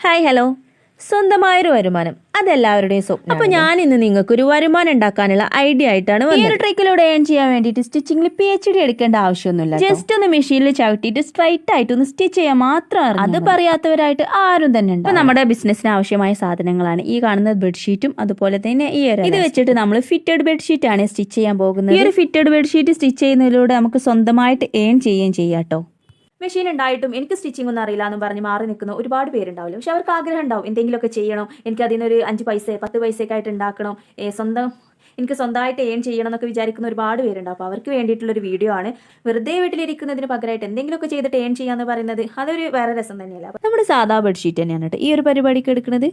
Hi hello. സ്വന്തമായൊരു വരുമാനം. അതെല്ലാവരുടെയും സ്വപ്നം അപ്പൊ ഞാൻ ഇന്ന് നിങ്ങൾക്ക് ഒരു വരുമാനം ഉണ്ടാക്കാനുള്ള ഐഡിയ ആയിട്ടാണ് ഈ ഒരു ട്രിക്കിലൂടെ ഏൺ ചെയ്യാൻ വേണ്ടിയിട്ട് സ്റ്റിച്ചിങ്ങിൽ പി എച്ച് ഡി എടുക്കേണ്ട ആവശ്യമൊന്നുമില്ല ജസ്റ്റ് ഒന്ന് മെഷീനിൽ ചവിട്ടിയിട്ട് സ്ട്രൈറ്റ് ആയിട്ട് ഒന്ന് സ്റ്റിച്ച് ചെയ്യാൻ മാത്രം അത് പറയാത്തവരായിട്ട് ആരും തന്നെ ഉണ്ട് നമ്മുടെ ബിസിനസ്സിന് ആവശ്യമായ സാധനങ്ങളാണ്. ഈ കാണുന്ന ബെഡ്ഷീറ്റും അതുപോലെ തന്നെ ഈ ഒരു ഇത് വെച്ചിട്ട് നമ്മൾ ഫിറ്റഡ് ബെഡ്ഷീറ്റ് ആണ് സ്റ്റിച്ച് ചെയ്യാൻ പോകുന്നത്. ഈ ഒരു ഫിറ്റഡ് ബെഡ്ഷീറ്റ് സ്റ്റിച്ച് ചെയ്യുന്നതിലൂടെ നമുക്ക് സ്വന്തമായിട്ട് ഏൺ ചെയ്യുകയും ചെയ്യാം കേട്ടോ. മെഷീൻ ഉണ്ടായിട്ടും എനിക്ക് സ്റ്റിച്ചിങ് ഒന്നും അറിയില്ല എന്ന് പറഞ്ഞ് മാറി നിൽക്കുന്ന ഒരുപാട് പേരുണ്ടാവില്ല? പക്ഷെ അവർക്ക് ആഗ്രഹം ഉണ്ടാവും എന്തെങ്കിലുമൊക്കെ ചെയ്യണം. എനിക്ക് അതിനൊരു അഞ്ച് പൈസ പത്ത് പൈസയൊക്കെ ആയിട്ട് ഉണ്ടാക്കണം സ്വന്തം എനിക്ക് സ്വന്തമായിട്ട് ഏൺ ചെയ്യണം എന്നൊക്കെ വിചാരിക്കുന്ന ഒരുപാട് പേരുണ്ടാവും അപ്പോൾ അവർക്ക് വേണ്ടിയിട്ടുള്ളൊരു വീഡിയോ ആണ്. വെറുതെ വീട്ടിലിരിക്കുന്നതിന് പകരമായിട്ട് എന്തെങ്കിലുമൊക്കെ ചെയ്തിട്ട് ഏൺ ചെയ്യാന്ന് പറയുന്നത് അതൊരു വേറെ രസം തന്നെയല്ല? നമ്മുടെ സാധാ ബെഡ്ഷീറ്റ് തന്നെയാണ് കേട്ടോ. ഈ ഒരു പരിപാടിക്ക് എടുക്കുന്നത്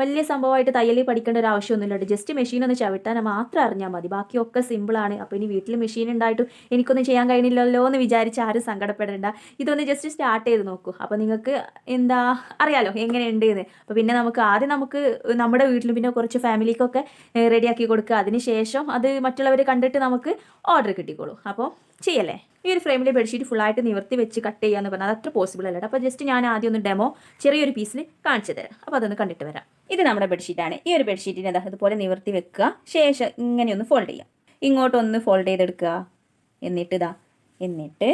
വലിയ സംഭവമായിട്ട് തയ്യലിൽ പഠിക്കേണ്ട ഒരു ആവശ്യമൊന്നുമില്ല ജസ്റ്റ് മെഷീൻ ഒന്ന് ചവിട്ടാൻ മാത്രം അറിഞ്ഞാൽ മതി. ബാക്കിയൊക്കെ സിമ്പിളാണ് അപ്പോൾ ഇനി വീട്ടിൽ മെഷീൻ ഉണ്ടായിട്ടും എനിക്കൊന്നും ചെയ്യാൻ കഴിഞ്ഞില്ലല്ലോ എന്ന് വിചാരിച്ച് ആരും സങ്കടപ്പെടേണ്ട. ഇതൊന്ന് ജസ്റ്റ് സ്റ്റാർട്ട് ചെയ്ത് നോക്കൂ. അപ്പോൾ നിങ്ങൾക്ക് എന്താ അറിയാലോ എങ്ങനെയുണ്ട് എന്ന് അപ്പോൾ പിന്നെ നമുക്ക് ആദ്യം നമുക്ക് നമ്മുടെ വീട്ടിലും പിന്നെ കുറച്ച് ഫാമിലിക്കൊക്കെ റെഡിയാക്കി കൊടുക്കുക. അതിന് ശേഷം അത് മറ്റുള്ളവർ കണ്ടിട്ട് നമുക്ക് ഓർഡർ കിട്ടിക്കോളൂ. അപ്പോൾ ചെയ്യല്ലേ? ഈ ഒരു ഫ്രെയിമിൽ ബെഡ്ഷീറ്റ് ഫുള്ളായിട്ട് നിവർത്തി വെച്ച് കട്ട് ചെയ്യാന്ന് പറഞ്ഞാൽ അത് അത്ര പോസിബിൾ അല്ല അപ്പോൾ ജസ്റ്റ് ഞാൻ ആദ്യം ഒന്ന് ഡെമോ ചെറിയൊരു പീസിൽ കാണിച്ചു തരാം. അപ്പോൾ അതൊന്ന് കണ്ടിട്ട് വരാം. ഇത് നമ്മുടെ ബെഡ്ഷീറ്റാണ് ഈ ഒരു ബെഡ്ഷീറ്റിനെ അതാ ഇതുപോലെ നിവർത്തി വെക്കുക. ശേഷം ഇങ്ങനെ ഒന്ന് ഫോൾഡ് ചെയ്യാം. ഇങ്ങോട്ടൊന്ന് ഫോൾഡ് ചെയ്തെടുക്കുക. എന്നിട്ട് ഇതാ എന്നിട്ട്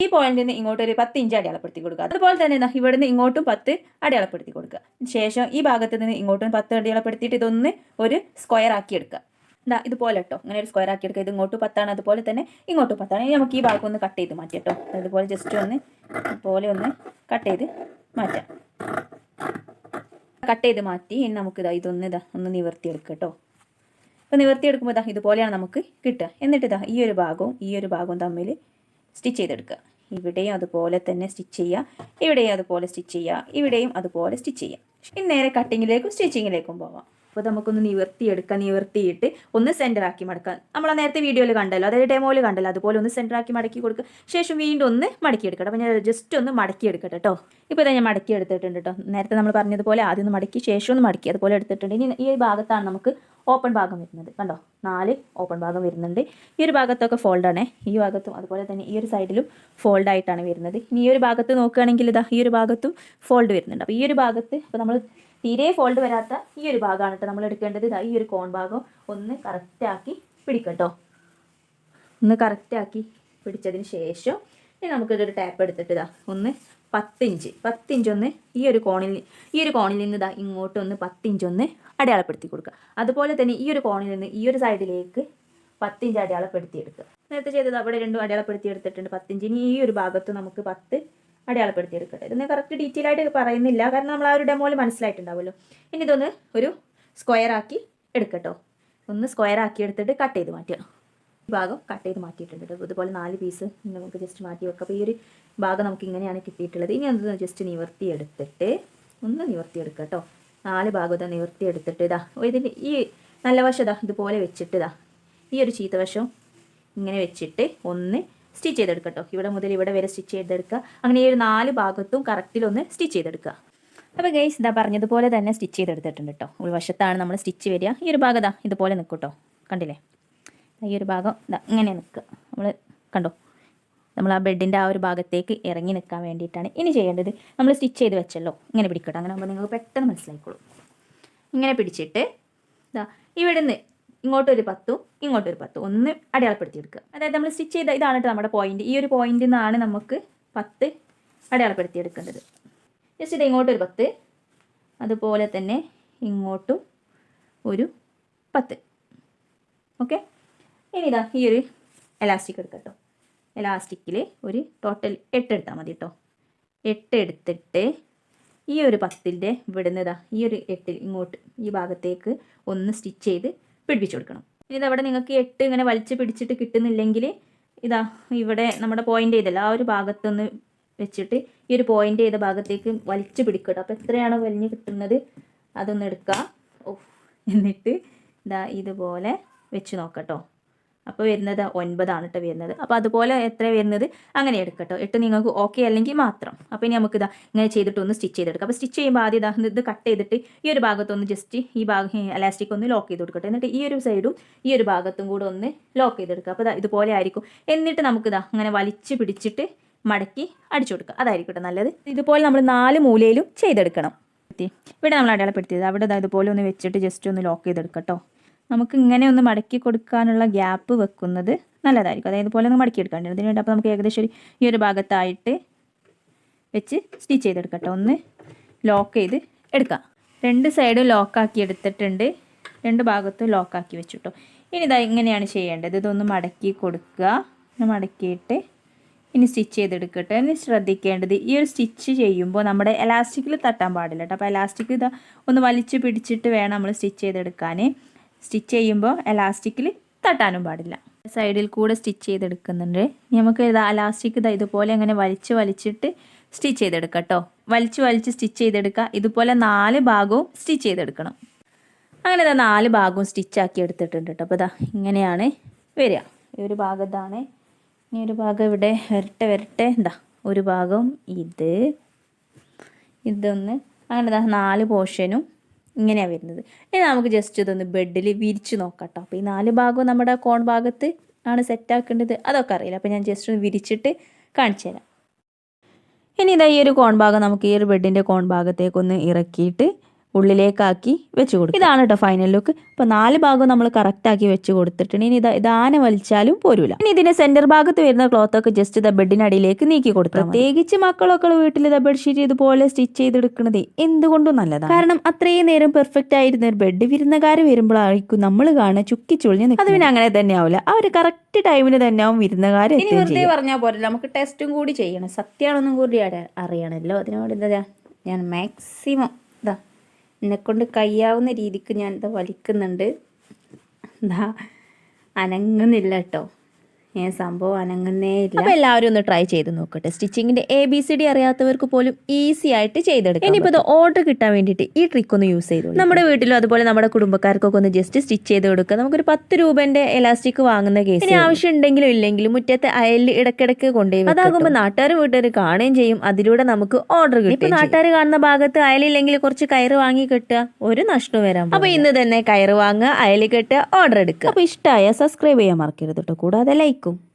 ഈ പോയിന്റിൽ നിന്ന് ഇങ്ങോട്ട് ഒരു പത്ത് ഇഞ്ച് അടയാളപ്പെടുത്തി കൊടുക്കുക. അതുപോലെ തന്നെ ഇവിടെ നിന്ന് ഇങ്ങോട്ടും പത്ത് അടയാളപ്പെടുത്തി കൊടുക്കുക. ശേഷം ഈ ഭാഗത്ത് നിന്ന് ഇങ്ങോട്ടും പത്ത് അടയാളപ്പെടുത്തിയിട്ട് ഇതൊന്ന് ഒരു സ്ക്വയർ ആക്കി എടുക്കുക. ഇതാ ഇതുപോലെ കേട്ടോ ഇങ്ങനെ ഒരു സ്ക്വയർ ആക്കി എടുക്കുക. ഇത് ഇങ്ങോട്ട് പത്താണ് അതുപോലെ തന്നെ ഇങ്ങോട്ട് പത്താണ്. ഇനി നമുക്ക് ഈ ഭാഗം ഒന്ന് കട്ട് ചെയ്ത് മാറ്റി കേട്ടോ അതുപോലെ ജസ്റ്റ് ഒന്ന് ഇതുപോലെ ഒന്ന് കട്ട് ചെയ്ത് മാറ്റാം. കട്ട് ചെയ്ത് മാറ്റി ഇനി നമുക്ക് ഇതാ ഇതൊന്ന് ഇതാ ഒന്ന് നിവർത്തിയെടുക്കുക കേട്ടോ അപ്പോൾ നിവർത്തിയെടുക്കുമ്പോൾ ഇതാ ഇതുപോലെയാണ് നമുക്ക് കിട്ടുക. എന്നിട്ട് ഇതാ ഈ ഒരു ഭാഗവും ഈ ഒരു ഭാഗവും തമ്മിൽ സ്റ്റിച്ച് ചെയ്തെടുക്കുക. ഇവിടെയും അതുപോലെ തന്നെ സ്റ്റിച്ച് ചെയ്യുക. ഇവിടെയും അതുപോലെ സ്റ്റിച്ച് ചെയ്യുക. ഇവിടെയും അതുപോലെ സ്റ്റിച്ച് ചെയ്യുക. ഇനി നേരെ കട്ടിങ്ങിലേക്കും സ്റ്റിച്ചിങ്ങിലേക്കും പോവാം. അപ്പോൾ നമുക്കൊന്ന് നിവർത്തിയെടുക്കാം നിവർത്തിയിട്ട് ഒന്ന് സെന്റർ ആക്കി മടക്കാം. നമ്മൾ നേരത്തെ വീഡിയോയിൽ കണ്ടല്ലോ അതായത് ഡെമോയിൽ കണ്ടല്ലോ അതുപോലെ ഒന്ന് സെന്റർ ആക്കി മടക്കി കൊടുക്കുക ശേഷം വീണ്ടും ഒന്ന് മടക്കി എടുക്കട്ടെ. അപ്പോൾ ഞാൻ ജസ്റ്റ് ഒന്ന് മടക്കി എടുക്കട്ടെ കേട്ടോ ഇപ്പോൾ ഇതാ ഞാൻ മടക്കി എടുത്തിട്ടുണ്ട് കേട്ടോ നേരത്തെ നമ്മൾ പറഞ്ഞതുപോലെ ആദ്യം ഒന്ന് മടക്കി ശേഷം ഒന്ന് മടക്കി. അതുപോലെ എടുത്തിട്ടുണ്ട്. ഇനി ഈ ഭാഗത്താണ് നമുക്ക് ഓപ്പൺ ഭാഗം വരുന്നത്. കണ്ടോ? നാല് ഓപ്പൺ ഭാഗം വരുന്നുണ്ട്. ഈ ഒരു ഭാഗത്തൊക്കെ ഫോൾഡാണ് ഈ ഭാഗത്തും അതുപോലെ തന്നെ ഈ ഒരു സൈഡിലും ഫോൾഡ് ആയിട്ടാണ് വരുന്നത്. ഇനി ഈ ഒരു ഭാഗത്ത് നോക്കുകയാണെങ്കിൽ ഇതാ ഈ ഒരു ഭാഗത്തും ഫോൾഡ് വരുന്നുണ്ട്. അപ്പോൾ ഈ ഒരു ഭാഗത്ത് ഇപ്പോൾ നമ്മൾ തീരെ ഫോൾഡ് വരാത്ത ഈ ഒരു ഭാഗമാണ് കേട്ടോ നമ്മൾ എടുക്കേണ്ടത്. ഇതാ ഈ ഒരു കോൺ ഭാഗം ഒന്ന് കറക്റ്റാക്കി പിടിക്കട്ടോ ഒന്ന് കറക്റ്റാക്കി പിടിച്ചതിന് ശേഷം ഇനി നമുക്കിതൊരു ടാപ്പ് എടുത്തിട്ട് ഇതാ ഒന്ന് പത്തിഞ്ച്. പത്തിഞ്ച് ഒന്ന് ഈ ഒരു കോണിൽ ഈ ഒരു കോണിൽ നിന്ന് ഇതാ ഇങ്ങോട്ട് ഒന്ന് പത്തിഞ്ച് ഒന്ന് അടയാളപ്പെടുത്തി കൊടുക്കുക അതുപോലെ തന്നെ ഈ ഒരു കോണിൽ നിന്ന് ഈ ഒരു സൈഡിലേക്ക് പത്തിഞ്ച് അടയാളപ്പെടുത്തി എടുക്കുക നേരത്തെ ചെയ്തത് അവിടെ രണ്ടും അടയാളപ്പെടുത്തി എടുത്തിട്ടുണ്ട് പത്തിഞ്ച്. ഇനി ഈ ഒരു ഭാഗത്ത് നമുക്ക് പത്ത് അടയാളപ്പെടുത്തി എടുക്കട്ടെ ഇതൊന്നും കറക്റ്റ് ഡീറ്റെയിൽ ആയിട്ട് പറയുന്നില്ല. കാരണം നമ്മൾ ആ ഒരു ഡെമോയിൽ മനസ്സിലായിട്ടുണ്ടാവുമല്ലോ. ഇനി ഇതൊന്ന് ഒരു സ്ക്വയർ ആക്കി എടുക്കട്ടോ. ഒന്ന് സ്ക്വയർ ആക്കി എടുത്തിട്ട് കട്ട് ചെയ്ത് മാറ്റുക. ഈ ഭാഗം കട്ട് ചെയ്ത് മാറ്റിയിട്ടുണ്ട് കേട്ടോ. ഇതുപോലെ നാല് പീസ് നമുക്ക് ജസ്റ്റ് മാറ്റി വെക്കാം. അപ്പോൾ ഈ ഒരു ഭാഗം നമുക്ക് ഇങ്ങനെയാണ് കിട്ടിയിട്ടുള്ളത്. ഇനി ഒന്ന് ജസ്റ്റ് നിവർത്തി എടുത്തിട്ട് ഒന്ന് നിവർത്തി എടുക്കുക കേട്ടോ. നാല് ഭാഗം ഇതാ നിവർത്തി എടുത്തിട്ട് ഇതാ ഇതിന്റെ ഈ നല്ല വശം ഇതാ ഇതുപോലെ വെച്ചിട്ട് ഇതാ ഈ ഒരു ചീത്ത വശം ഇങ്ങനെ വെച്ചിട്ട് ഒന്ന് സ്റ്റിച്ച് ചെയ്തെടുക്കട്ടോ. ഇവിടെ മുതൽ ഇവിടെ വരെ സ്റ്റിച്ച് ചെയ്തെടുക്കുക. അങ്ങനെ ഈ ഒരു നാല് ഭാഗത്തും കറക്റ്റിലൊന്ന് സ്റ്റിച്ച് ചെയ്തെടുക്കുക. അപ്പോൾ ഗൈസ് ഇതാ പറഞ്ഞതുപോലെ തന്നെ സ്റ്റിച്ച് ചെയ്തെടുത്തിട്ടുണ്ട് കേട്ടോ. വശത്താണ് നമ്മൾ സ്റ്റിച്ച് വരിക. ഈ ഒരു ഭാഗം ഇതാ ഇതുപോലെ നിൽക്കും കേട്ടോ. കണ്ടില്ലേ? ഈ ഒരു ഭാഗം ഇതാ ഇങ്ങനെ നിൽക്കുക. നമ്മൾ കണ്ടോ? നമ്മൾ ആ ബെഡിന്റെ ആ ഒരു ഭാഗത്തേക്ക് ഇറങ്ങി നിൽക്കാൻ വേണ്ടിയിട്ടാണ് ഇനി ചെയ്യേണ്ടത്. നമ്മൾ സ്റ്റിച്ച് ചെയ്ത് വെച്ചല്ലോ. ഇങ്ങനെ പിടിക്കട്ടോ. അങ്ങനെ ആകുമ്പോൾ നിങ്ങൾക്ക് പെട്ടെന്ന് മനസ്സിലായിക്കോളും. ഇങ്ങനെ പിടിച്ചിട്ട് ഇതാ ഇവിടുന്ന് ഇങ്ങോട്ടൊരു പത്തും ഇങ്ങോട്ടൊരു പത്തും. ഒന്ന് അടയാളപ്പെടുത്തി എടുക്കുക അതായത് നമ്മൾ സ്റ്റിച്ച് ചെയ്ത ഇതാണ് നമ്മുടെ പോയിന്റ് ഈ ഒരു പോയിന്റിൽ നിന്നാണ് നമുക്ക് പത്ത് അടയാളപ്പെടുത്തി എടുക്കേണ്ടത് ജസ്റ്റ് ഇത് ഇങ്ങോട്ടൊരു പത്ത്. അതുപോലെ തന്നെ ഇങ്ങോട്ടും ഒരു പത്ത്. ഓക്കെ ഇനി ഇതാ ഈ ഒരു എലാസ്റ്റിക് എടുക്കട്ടോ എലാസ്റ്റിക്കിൽ ഒരു ടോട്ടൽ എട്ട് എടുത്താൽ മതി കേട്ടോ എട്ട് എടുത്തിട്ട് ഈ ഒരു പത്തിന്റെ ഇവിടുന്ന് ഇതാ ഈ ഒരു എട്ടിൽ ഇങ്ങോട്ട് ഈ ഭാഗത്തേക്ക് ഒന്ന് സ്റ്റിച്ച് ചെയ്ത് പിടിപ്പിച്ച് കൊടുക്കണം. ഇനി ഇതവിടെ നിങ്ങൾക്ക് എട്ട് ഇങ്ങനെ വലിച്ച് പിടിച്ചിട്ട് കിട്ടുന്നില്ലെങ്കിൽ ഇതാ ഇവിടെ നമ്മുടെ പോയിന്റ് ചെയ്തല്ല. ആ ഒരു ഭാഗത്തൊന്ന് വെച്ചിട്ട് ഈ ഒരു പോയിന്റ് ചെയ്ത ഭാഗത്തേക്ക് വലിച്ച് പിടിക്കട്ടോ അപ്പോൾ എത്രയാണോ വലിഞ്ഞ് കിട്ടുന്നത് അതൊന്ന് എടുക്കുക. ഓ എന്നിട്ട് ഇതാ ഇതുപോലെ വെച്ച് നോക്കട്ടോ അപ്പോൾ വരുന്നത് ഒൻപതാണ് കേട്ടോ വരുന്നത്. അപ്പോൾ അതുപോലെ എത്ര വരുന്നത്? അങ്ങനെ എടുക്കട്ടോ. എട്ട് നിങ്ങൾക്ക് ഓക്കെ അല്ലെങ്കിൽ മാത്രം. അപ്പോൾ ഇനി നമുക്ക് ഇതാ ഇങ്ങനെ ചെയ്തിട്ട് ഒന്ന് സ്റ്റിച്ച് ചെയ്തെടുക്കാം. അപ്പോൾ സ്റ്റിച്ച് ചെയ്യുമ്പോൾ ആദ്യം ഇതാ ഇത് കട്ട് ചെയ്തിട്ട് ഈ ഒരു ഭാഗത്തൊന്ന് ജസ്റ്റ് ഈ ഭാഗം ഇലാസ്റ്റിക് ഒന്ന് ലോക്ക് ചെയ്ത് കൊടുക്കട്ടെ. എന്നിട്ട് ഈ ഒരു സൈഡും ഈ ഒരു ഭാഗത്തും കൂടെ ഒന്ന് ലോക്ക് ചെയ്തെടുക്കുക. അപ്പോൾ ഇതാ ഇതുപോലെ ആയിരിക്കും. എന്നിട്ട് നമുക്കിതാ അങ്ങനെ വലിച്ച് പിടിച്ചിട്ട് മടക്കി അടിച്ചു കൊടുക്കുക. അതായിരിക്കട്ടെ നല്ലത്. ഇതുപോലെ നമ്മൾ നാല് മൂലയിലും ചെയ്തെടുക്കണം. ഇവിടെ നമ്മൾ അടയാളപ്പെടുത്തിയത്. അവിടെ ഇതുപോലെ ഒന്ന് വെച്ചിട്ട് ജസ്റ്റ് ഒന്ന് ലോക്ക് ചെയ്തെടുക്കട്ടോ. കേട്ടോ നമുക്ക് ഇങ്ങനെ ഒന്ന് മടക്കി കൊടുക്കാനുള്ള ഗ്യാപ്പ് വെക്കുന്നത് നല്ലതായിരിക്കും. അതായത് പോലെ ഒന്ന് മടക്കി എടുക്കാണ്ട് അതിന് വേണ്ടി അപ്പോൾ നമുക്ക് ഏകദേശം ഈ ഒരു ഭാഗത്തായിട്ട് വെച്ച് സ്റ്റിച്ച് ചെയ്തെടുക്കട്ടെ. ഒന്ന് ലോക്ക് ചെയ്ത് എടുക്കാം. രണ്ട് സൈഡും ലോക്കാക്കി എടുത്തിട്ടുണ്ട്. രണ്ട് ഭാഗത്തും ലോക്കാക്കി വെച്ചു കേട്ടോ ഇനി ഇതാ ഇങ്ങനെയാണ് ചെയ്യേണ്ടത്. ഇതൊന്ന് മടക്കി കൊടുക്കുക. മടക്കിയിട്ട് ഇനി സ്റ്റിച്ച് ചെയ്തെടുക്കട്ടെ. ഇനി ശ്രദ്ധിക്കേണ്ടത് ഈ ഒരു സ്റ്റിച്ച് ചെയ്യുമ്പോൾ നമ്മുടെ എലാസ്റ്റിക്കിൽ തട്ടാൻ പാടില്ല കേട്ടോ അപ്പോൾ എലാസ്റ്റിക് ഇതാ ഒന്ന് വലിച്ചു പിടിച്ചിട്ട് വേണം നമ്മൾ സ്റ്റിച്ച് ചെയ്തെടുക്കാൻ. സ്റ്റിച്ച് ചെയ്യുമ്പോൾ എലാസ്റ്റിക്കിൽ തട്ടാനും പാടില്ല. സൈഡിൽ കൂടെ സ്റ്റിച്ച് ചെയ്തെടുക്കുന്നുണ്ട്. നമുക്ക് ഇതാ ഇതുപോലെ അങ്ങനെ വലിച്ച് വലിച്ചിട്ട് സ്റ്റിച്ച് ചെയ്തെടുക്കുക കേട്ടോ വലിച്ച് വലിച്ച് സ്റ്റിച്ച് ചെയ്തെടുക്കുക. ഇതുപോലെ നാല് ഭാഗവും സ്റ്റിച്ച് ചെയ്തെടുക്കണം. അങ്ങനെ ഇതാ നാല് ഭാഗവും സ്റ്റിച്ചാക്കി എടുത്തിട്ടുണ്ട് കേട്ടോ അപ്പോൾ ഇതാ ഇങ്ങനെയാണ് വരിക. ഈ ഒരു ഭാഗം ഇതാണ്. ഇനി ഒരു ഭാഗം ഇവിടെ വരട്ടെ വരട്ടെ. എന്താ ഒരു ഭാഗം ഇത്. ഇതൊന്ന് അങ്ങനെ ഇതാ നാല് പോർഷനും ഇങ്ങനെയാണ് വരുന്നത്. ഇനി നമുക്ക് ജസ്റ്റ് ഇതൊന്ന് ബെഡിൽ വിരിച്ച് നോക്കാം കേട്ടോ അപ്പോൾ ഈ നാല് ഭാഗവും നമ്മുടെ കോൺ ഭാഗത്ത് ആണ് സെറ്റാക്കേണ്ടത് അതൊക്കെ അറിയില്ല. അപ്പോൾ ഞാൻ ജസ്റ്റ് ഒന്ന് വിരിച്ചിട്ട് കാണിച്ചു തരാം. ഇനി ഇതാ ഈ ഒരു കോൺ ഭാഗം നമുക്ക് ഈ ഒരു ബെഡിന്റെ കോൺ ഭാഗത്തേക്കൊന്ന് ഇറക്കിയിട്ട് ഉള്ളിലേക്കാക്കി വെച്ച് കൊടുക്കും ഇതാണ് കേട്ടോ ഫൈനൽ ലുക്ക് അപ്പോൾ നാല് ഭാഗവും നമ്മൾ കറക്റ്റാക്കി വെച്ച് കൊടുത്തിട്ടുണ്ട്. ഇനി ഇത് ഇതാന വലിച്ചാലും പോരൂല. ഇനി ഇതിന്റെ സെന്റർ ഭാഗത്ത് വരുന്ന ക്ലോത്ത് ഒക്കെ ജസ്റ്റ് ഇതാ ബെഡിനടിയിലേക്ക് നീക്കി കൊടുത്തു പ്രത്യേകിച്ച് മക്കളൊക്കെ വീട്ടിൽ ഇതാ ബെഡ്ഷീറ്റ് ഇതുപോലെ സ്റ്റിച്ച് ചെയ്തെടുക്കുന്നത് എന്തുകൊണ്ടും നല്ലതാണ്. കാരണം അത്രയും നേരം പെർഫെക്റ്റ് ആയിരുന്ന ഒരു ബെഡ് വിരുന്നുകാർ വരുമ്പോഴായിരിക്കും നമ്മൾ കാണുക ചുക്കി ചുളിഞ്ഞ് അത് പിന്നെ അങ്ങനെ തന്നെ ആവില്ല ആ ഒരു കറക്റ്റ് ടൈമിന് തന്നെ ആവും വിരുന്നുകാർ വെറുതെ പറഞ്ഞാൽ പോലെ നമുക്ക് ടെസ്റ്റും കൂടി ചെയ്യണം. സത്യമാണെന്നും കൂടി അറിയണല്ലോ അറിയണമല്ലോ അതിനോട് എന്താ? ഞാൻ മാക്സിമം എന്നെക്കൊണ്ട് കഴിയാവുന്ന രീതിക്ക് ഞാനിത് വലിക്കുന്നുണ്ട്. എന്താ അനങ്ങുന്നില്ല കേട്ടോ. സംഭവം അനങ്ങുന്നേ ഇല്ല അപ്പോൾ എല്ലാവരും ഒന്ന് ട്രൈ ചെയ്ത് നോക്കട്ടെ. സ്റ്റിച്ചിങ്ങിന്റെ എ ബി സി ഡി അറിയാത്തവർക്ക് പോലും ഈസി ആയിട്ട് ചെയ്തെടുക്കാം. ഇനിയിപ്പോൾ ഇത് ഓർഡർ കിട്ടാൻ വേണ്ടിയിട്ട് ഈ ട്രിക്ക് ഒന്ന് യൂസ് ചെയ്തു നമ്മുടെ വീട്ടിലും അതുപോലെ നമ്മുടെ കുടുംബക്കാർക്കൊക്കെ ഒന്ന് ജസ്റ്റ് സ്റ്റിച്ച് ചെയ്ത് കൊടുക്കുക. നമുക്കൊരു പത്ത് രൂപന്റെ എലാസ്റ്റിക് വാങ്ങുന്ന കേസ് ഇനി ആവശ്യം ഉണ്ടെങ്കിലും ഇല്ലെങ്കിലും മുറ്റത്തെ അയലിൽ ഇടക്കിടക്ക് കൊണ്ടുപോയി അതാകുമ്പോൾ നാട്ടുകാർ വീട്ടുകാർ കാണുകയും ചെയ്യും. അതിലൂടെ നമുക്ക് ഓർഡർ കിട്ടും ഇപ്പൊ നാട്ടുകാർ കാണുന്ന ഭാഗത്ത് അയലില്ലെങ്കിൽ കുറച്ച് കയറ് വാങ്ങി കെട്ടുക. ഒരു നഷ്ടം വരാം അപ്പൊ ഇന്ന് തന്നെ കയറ് വാങ്ങുക അയൽ കെട്ടുക ഓർഡർ എടുക്കുക. അപ്പൊ ഇഷ്ടമായ സബ്സ്ക്രൈബ് ചെയ്യാൻ മറക്കരുത് കേട്ടോ കൂടാതെ ലൈക്ക് cùng.